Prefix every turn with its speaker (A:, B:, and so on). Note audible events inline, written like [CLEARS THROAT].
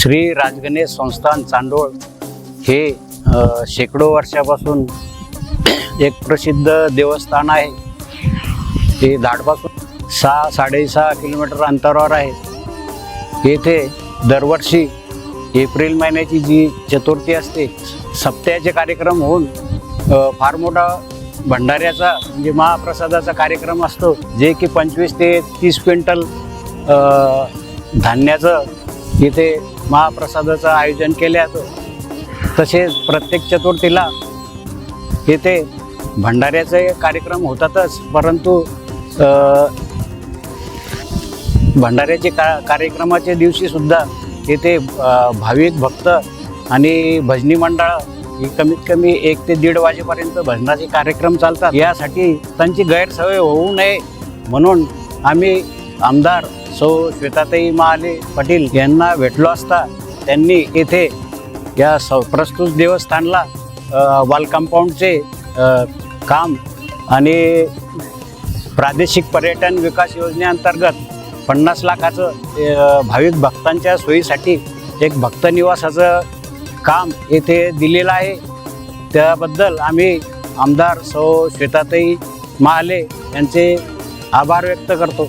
A: श्री राजगणेश संस्थान चांदोळ हे शेकडो वर्षापासून [CLEARS THROAT] एक प्रसिद्ध देवस्थान आहे. ते धाडपासून सहा साडेसहा किलोमीटर अंतरावर आहे. येथे दरवर्षी एप्रिल महिन्याची जी चतुर्थी असते सप्त्याचे कार्यक्रम होऊन फार मोठा भंडाऱ्याचा म्हणजे महाप्रसादाचा कार्यक्रम असतो जे की पंचवीस ते तीस क्विंटल धान्याचं इथे महाप्रसादाचं आयोजन केलं जातं तसेच प्रत्येक चतुर्थीला येथे भंडाऱ्याचे कार्यक्रम होतातच परंतु भंडाऱ्याचे का कार्यक्रमाच्या दिवशीसुद्धा येथे भाविक भक्त आणि भजनी मंडळ ही कमीत कमी एक ते दीड वाजेपर्यंत भजनाचे कार्यक्रम चालतात. यासाठी त्यांची गैरसवय होऊ नये म्हणून आम्ही आमदार सौ श्वेताताई महाले पाटील यांना भेटलो असता त्यांनी येथे या स प्रस्तुत देवस्थानला वॉल कंपाऊंडचे काम आणि प्रादेशिक पर्यटन विकास योजनेअंतर्गत पन्नास लाखाचं भाविक भक्तांच्या सोयीसाठी एक भक्त निवासाचं काम येथे दिलेलं आहे. त्याबद्दल आम्ही आमदार सौ श्वेताताई महाले यांचे आभार व्यक्त करतो.